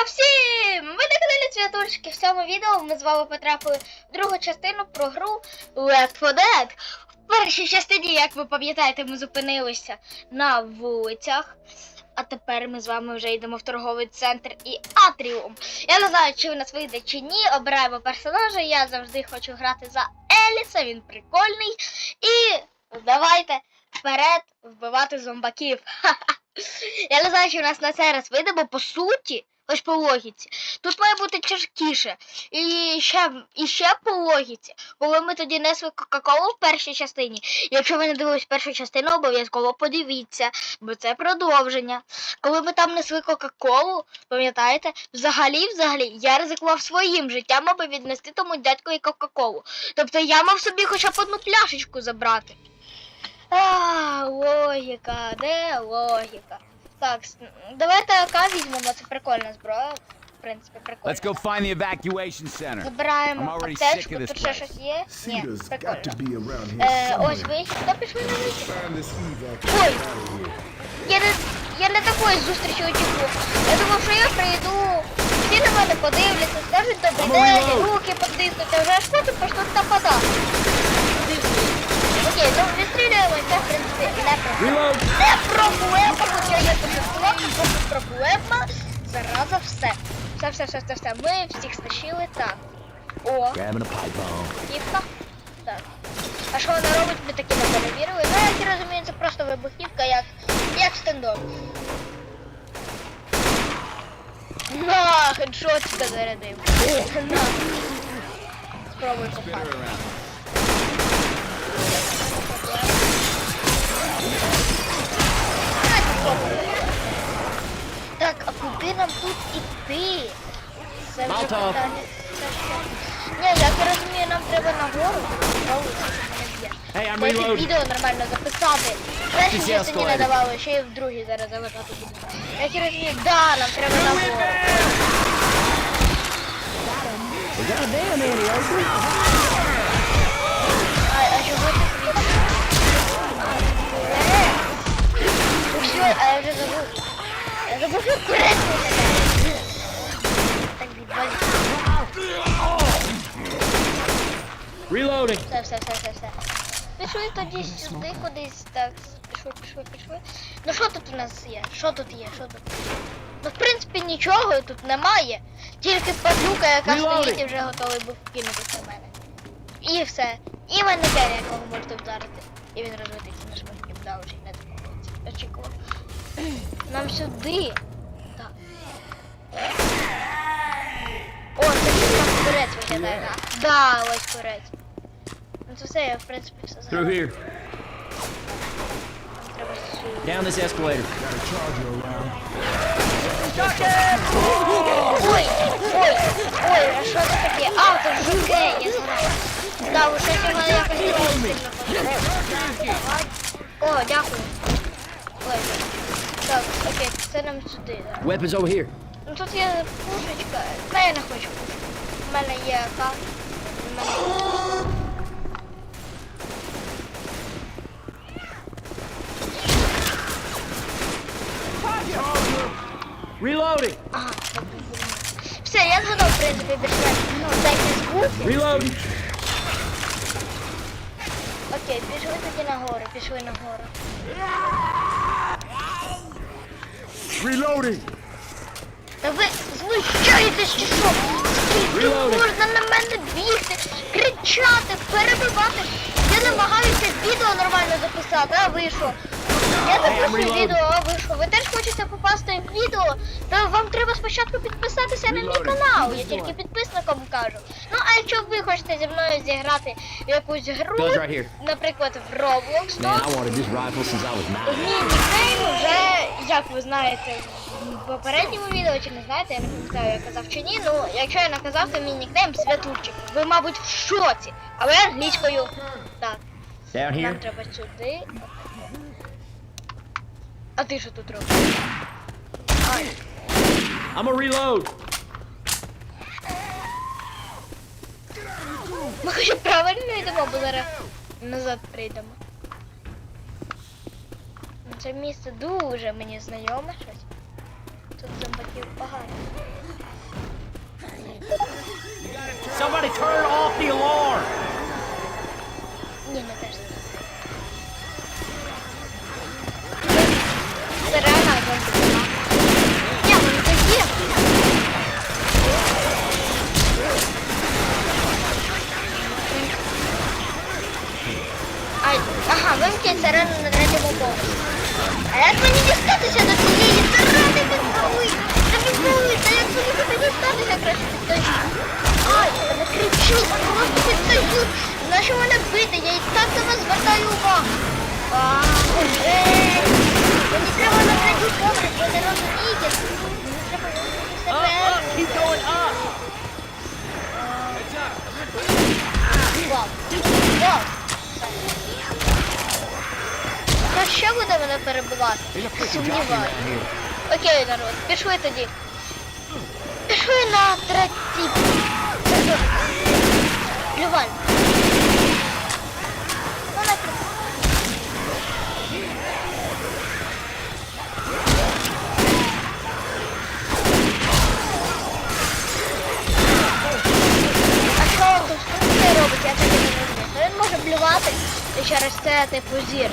Уха всім! Ви на каналі Цвятульчики. В цьому відео ми з вами потрапили в другу частину про гру Left 4 Dead. В першій частині, як ви пам'ятаєте, ми зупинилися на вулицях. А тепер ми з вами вже йдемо в торговий центр і Атріум. Я не знаю, чи у нас вийде чи ні. Обираємо персонажа. Я завжди хочу грати за Еліса, він прикольний. І давайте вперед вбивати зомбаків. Я не знаю, чи у нас на цей раз вийде, бо по суті, ось по логіці, тут має бути тяжкіше. І ще, і ще по логіці, коли ми тоді несли Кока-Колу в першій частині. Якщо ви не дивились першу частину, обов'язково подивіться, бо це продовження. Коли ми там несли Кока-Колу, пам'ятаєте, взагалі, взагалі, я ризикував своїм життям, аби віднести тому дядькові Кока-Колу. Тобто я мав собі хоча б одну пляшечку забрати. А, логіка, де логіка? Так, давайте АК візьмемо, це прикольна зброя. В принципі, прикольна. Let's go find the evacuation center. Забираємо аптечку, sick of this тут ще щось є? Ні, прикольно. Е, ось вихід, то пішли на вихід. Ой. Я не, я не такої зустрічі очікував. Я думав, що я прийду, всі на мене подивляться, скажуть добрий день, руки потиснуть, а вже аж потім почнуть нападати. Окей, ну відстрілюємо, це в принципі не проблема. Не проблема, хоча я пожартував, просто проблема. Зараза все. Все, все, все, все, все. Ми всіх стащили так. О, вибухівка. Так. А що вона робить, ми таки не перевірили. Ну, як я розумію, це просто вибухівка, як, як стендоп. На, хедшот тебе зарядив. На. Спробуй попасти. Так, а куди нам тут іти? Це вже питання. Ні, як я розумію, нам треба нагору. Hey, I'm reloading. відео нормально записати. Перші This частині не давали, ще й в другій зараз заважати буду. Як я розумію, да, нам треба нагору. А, все, а я вже забув. Я забув. Так. Reloading. Все, все, все, все, все. Пішли тоді сюди кудись. Так, пішли, пішли, пішли. Ну що тут у нас є? Що тут є? Що тут? Ну, в принципі, нічого тут немає. Тільки падлюка, яка Reloading. стоїть і вже готовий був кинутися в мене. І все. І манекер, якого можете вдарити. І він розлетиться на шматки. Да, вже не допомогиться. Очікував. Нам сюди. Так. О, це там курець виглядає, так? Да, ось курець. Ну це все, я в принципі все Through here. Треба сюди. Down this escalator. Ой, ой, ой, а що це таке? А, це жуке, я знаю. Да, щось його якось сильно. О, дякую. Ой, так, окей, це нам сюди. Weapons over here. Ну тут є пушечка. Та я не хочу. У мене є АК. У мене... Reloading. Ага, все, я згадав, в принципі, більш-менш. Ну, дайте звуки. Reloading. Окей, пішли тоді нагору, пішли нагору. Reloading. Та ви знущаєтесь чи що? Скільки можна на мене бігти, кричати, перебивати? Я намагаюся відео нормально записати, а ви що? Я reloading. відео, а ви теж хочете попасти в відео? Та вам треба спочатку підписатися на мій канал. Я тільки підписникам кажу. Ну а якщо ви хочете зі мною зіграти в якусь гру, наприклад, в Roblox, то. Мій нікнейм вже, як ви знаєте, в попередньому відео чи не знаєте, я не пам'ятаю, я казав чи ні. Ну, якщо я наказав, то мій нікнейм Святурчик. Ви, мабуть, в шоці, але англійською. Так, нам треба сюди. А ти що тут робиш? Ай, I'm a reload. ми хоча правильно йдемо, бо зараз назад прийдемо. Ну, Це місце дуже мені знайоме щось. тут зомбаків багато. Somebody turn off the alarm! Ні, не теж. Це реально зомбі. нема. Ні, вони тут є. Ай, вимкніть сирену на третьому поверсі. А як мені дістатися до цієї підковий? Та підковий, та як мені туди дістатися краще підточку? Ай, та не кричіть, просто підточку. Нащо мене бити? Я і так на вас звертаю увагу. А, ей, Мені треба на третій поверх, ви не розумієте? Мені треба up, вимкнути keep going up! Хто ще буде мене jockey Сумніваюся. Окей, народ, пішли тоді. Пішли на третій. Плюваль. Ну. Він може блювати і через це типу зір.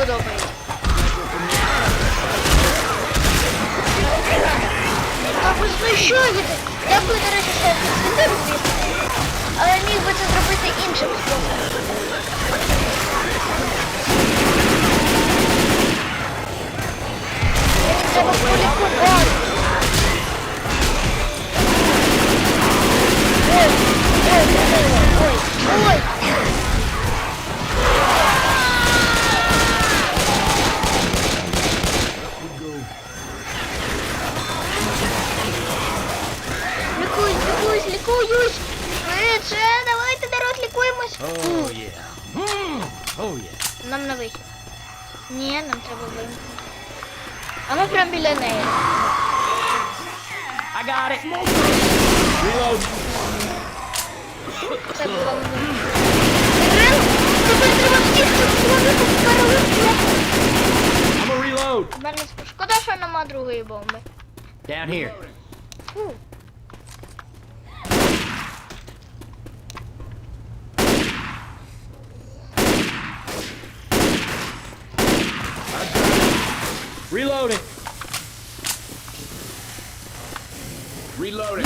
Подобається. Так ви знущаєте. Дякую, до речі, я підсвітив. Але міг би це зробити іншим способом. А ми прямо біля неї. I got it! Reload! Це було ми. Рил, тепер треба втікти, вони тут перелетіли. I'm a reload! В мене шкода, що нема другої бомби. Down here. Фу. Reloading! Reloading.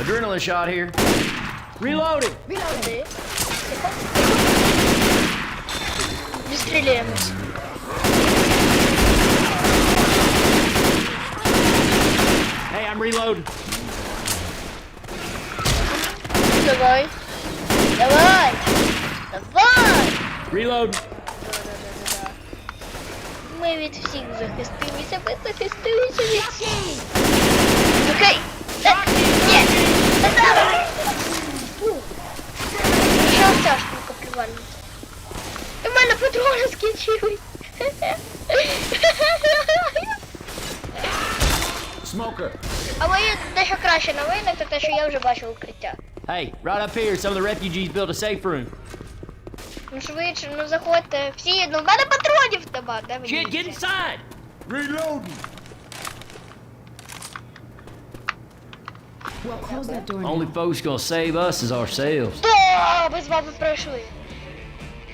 Adrenaline shot here. Reloading! Куди? Відстрілюємось. Hey, I'm reloading. Давай. Давай. Давай. Reload. Ми від всіх захистилися, ми захистилися від всіх. Окей. Так, є. Давай. Фу. Що ця штука привалюється? У мене патрони скінчились. Smoker. Але є дещо краще новини, це те, що я вже бачив укриття. Hey, right up here, some of the refugees built a safe room. Ну швидше, ну заходьте. Всі, ну в мене патронів нема, де ви Shit, get дінете? inside! Reloading. Well, close that door Only folks gonna save us is ourselves. Ми з вами пройшли.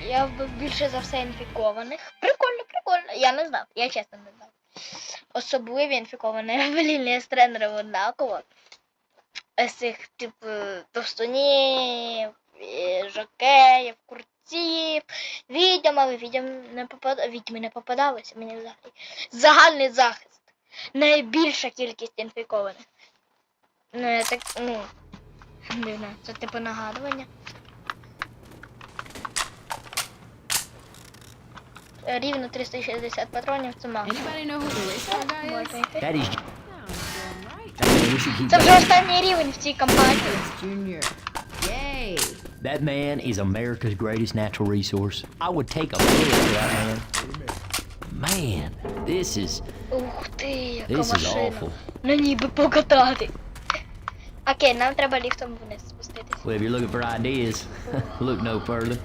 Я вбив більше за все інфікованих. Прикольно, прикольно. Я не знав, я чесно не знав. Особливо інфікованих лінія з тренером однаково. З цих, типу, товстунів, і жокеїв, ці відьом, але відьом не попад... відьми не попадалося мені взагалі. Загальний захист. Найбільша кількість інфікованих. Ну, я так, ну, не знаю, це типу нагадування. Рівно 360 патронів це мало. Це вже останній рівень в цій компанії. Junior. Yay. That man is America's greatest natural resource. I would take a bullet for that man. Man, this is Ух ти, яка this is машина. awful. На ній би покатати. Окей, нам треба ліфтом вниз спуститись. Well, if you're looking for ideas, look no further,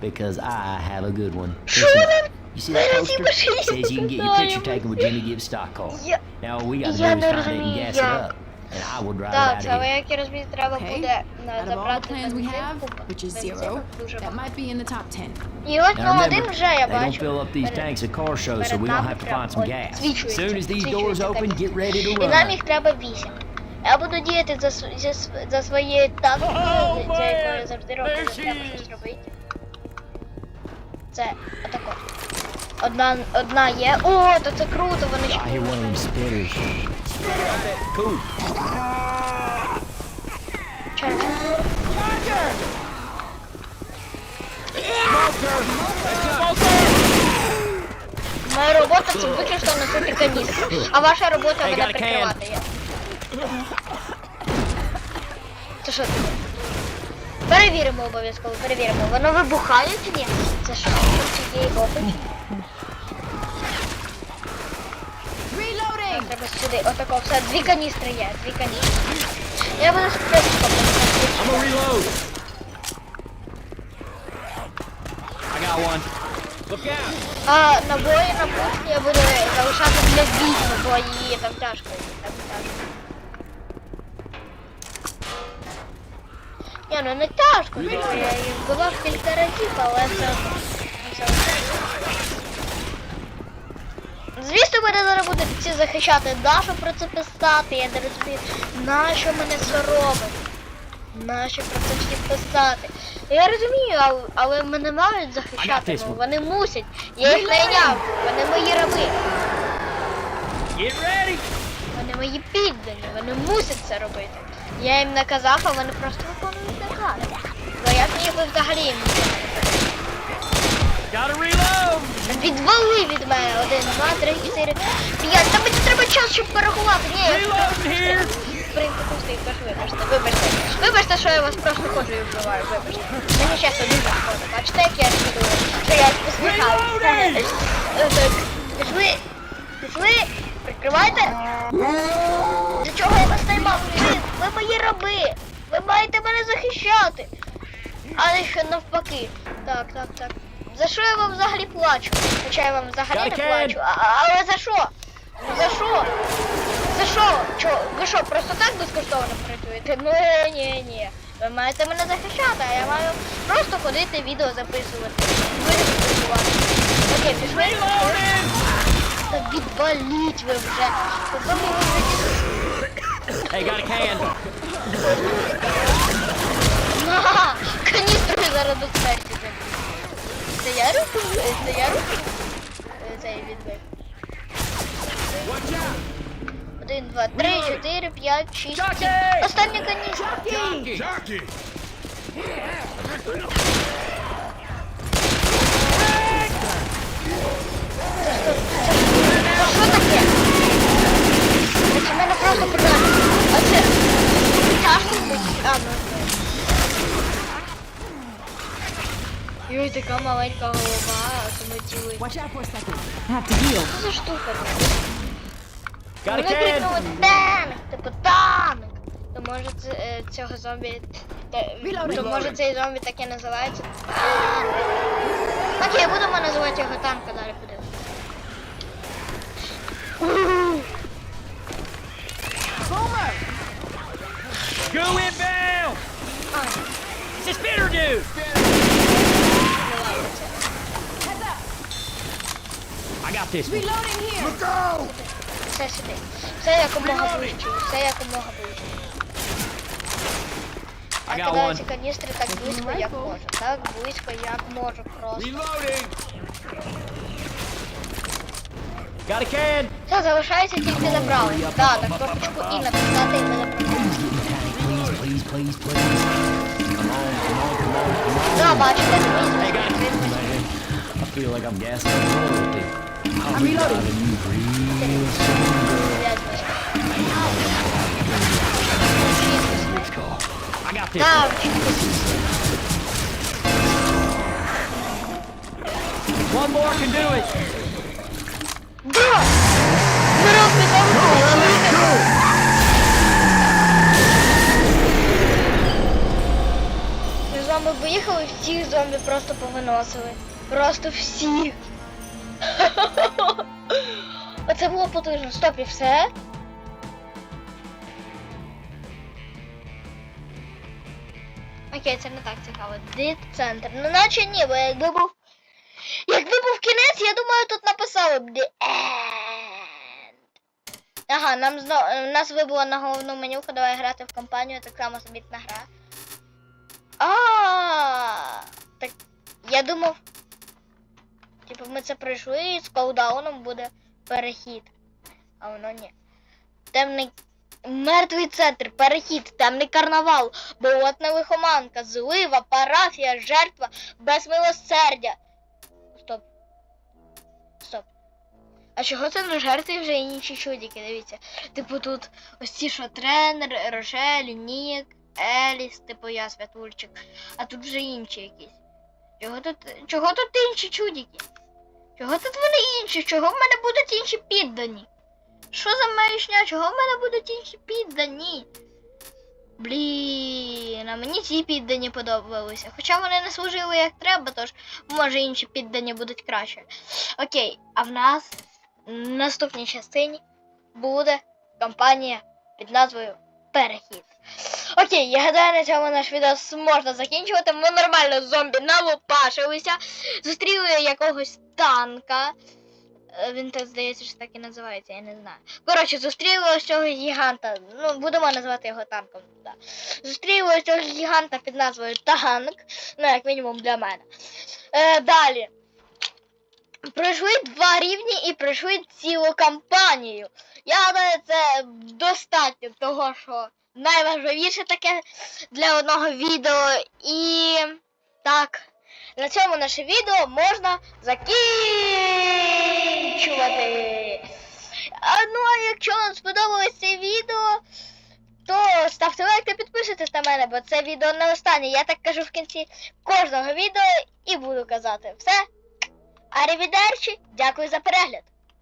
because I have a good one. Що Listen, там? you see that Зараз ці poster? машини It says you can get your picture taken with Jimmy Gibbs stock car. Я... Now we got to Я do не is find it and розумію, gas it як. up, And I would drive Так, але як я розумію, треба буде на the забрати plans we have, бензинку. which is Бензину zero, дуже that might be in the top 10. І ось ну один вже я бачу. fill up these tanks at car shows, so we don't have to find some gas. Soon as these doors open, get ready to І нам їх треба вісім. Я буду діяти за, за, за свої тактики, Oh, за якою я завжди роблю, що треба щось робити. Це отако. Одна, одна є. О, то це круто, вони ще Them Моя робота це виключно носити каністри, а ваша робота мене прикривати. Це що таке? Перевіримо обов'язково, перевіримо. Воно вибухає чи ні? Це що? Цієї бомби? Reloading! Треба сюди, отако, все, дві каністри є. Я буду спочатку. I'm gonna reload. I got one. Look out. На пушки я буду залишати для відьми, бо її там тяжко, там тяжко. Ну не тяжко, типу, я її вбивав кілька разів, але одно. Звісно, мене зараз будуть всі захищати. Нащо про це писати? Я не розумію. Нащо мене це робить? Нащо про це всі писати? Я розумію, але, але мене мають захищати. Ну, вони мусять. Я їх найняв. Вони мої раби. Get ready. Вони мої піддані. Вони мусять це робити. Я їм наказав, а вони просто виконують наказ. Бо як ніби взагалі їм не. Відвали від мене. Один, два, три, чотири, п'ять. Та мені треба час, щоб порахувати. Ні, я вибачте, вибачте. Вибачте, що я вас просто ходжу і вбиваю, вибачте. Мені часто дуже шкода. Бачите, як я чудую, що я посміхаюся. Пішли, пішли, прикривайте. Для чого я вас наймав? Ви, ви мої раби. Ви маєте мене захищати. Але що навпаки. Так, так, так. За що я вам взагалі плачу? Хоча я вам взагалі не плачу. А, але за що? За що? За що? Чо? Ви що, просто так безкоштовно працюєте? Ну ні, ні. Ви маєте мене захищати, а я маю просто ходити відео записувати. Окей, пішли. Та відваліть ви вже. Ви вже Hey, got a can. На! Каністру зараз до смерті заб'ю. Це я руку? Це я руку? Е, Цей відбив. Один, два, три, чотири, п'ять, шість, сім. Каністра. Jockey! Це що таке? Це мене просто продали. А це тяжко. А, ну. Йой, така маленька голова, автоматизує. Watch out for a second. I have to heal. Що за штука? Вони крикнули танк, типу танк. То може це, цього зомбі, те- то може цей зомбі так і називається танк. Окей, будемо називати його танк, а далі. Boomer! Go inbound. А, It's a spitter dude. не ладно це. Heads up! I got. Reloading here! Look out! Все сюди. Все якомога ближче. Все якомога ближче. I Я got кидаю one. ці каністри так близько, як можу. Так близько, як можу просто. Reloading! Got a can. Все, залишається тільки забрали. Так, так, кнопочку і натискати і мене прокрутити. Please, please, please. Come on, come on, come on, come on. Да, бачите, a дивіться. can. feel like I'm. I'll I'm reloading. driving you real soon, girl. Rich call. I got this. Так, One more can do it. да! Народ, ми там чуєте? Ми з вами поїхали, всіх зомбі просто повиносили. Просто всіх. Оце було потужно. Стоп, і все. Окей, це не так цікаво. Дит-центр. Ну наче ні, бо якби був. Якби був кінець, я думаю, тут написали б The End. Ага, нам знову нас вибуло на головну менюху, давай грати в компанію, так само собітна гра. А, так я думав. Типу ми це пройшли і з колдауном буде перехід. А воно ні. Темний. Мертвий центр, перехід, темний карнавал, болотна лихоманка, злива, парафія, жертва, без милосердя. Стоп. Стоп. А чого це на жертві вже інші чудики, дивіться. Типу тут ось ці що тренер, Рошель, Нік, Еліс, типу я святульчик. А тут вже інші якісь. Чого тут. Чого тут інші чудики? Чого тут вони інші? Чого в мене будуть інші піддані? Що за маячня? Чого в мене будуть інші піддані? Блін, а мені ці піддані подобалися. Хоча вони не служили як треба, тож може інші піддані будуть краще. Окей, а в нас в наступній частині буде кампанія під назвою Перехід. Окей, я гадаю, на цьому наш відео можна закінчувати. Ми нормально зомбі налопашилися, зустріли якогось танка. Е, Він так здається, що так і називається, я не знаю. Коротше, зустріли ось цього гіганта. Ну, будемо називати його танком. Да. Зустріли ось цього гіганта під назвою Танк. Ну, як мінімум для мене. Е, далі. Пройшли два рівні і пройшли цілу кампанію. Я гадаю, це достатньо того, що найважливіше таке для одного відео. І так, на цьому наше відео можна закінчувати. А, ну а якщо вам сподобалось це відео, то ставте лайк та підписуйтесь на мене, бо це відео не останнє. Я так кажу в кінці кожного відео і буду казати все. Арівідерчі, дякую за перегляд.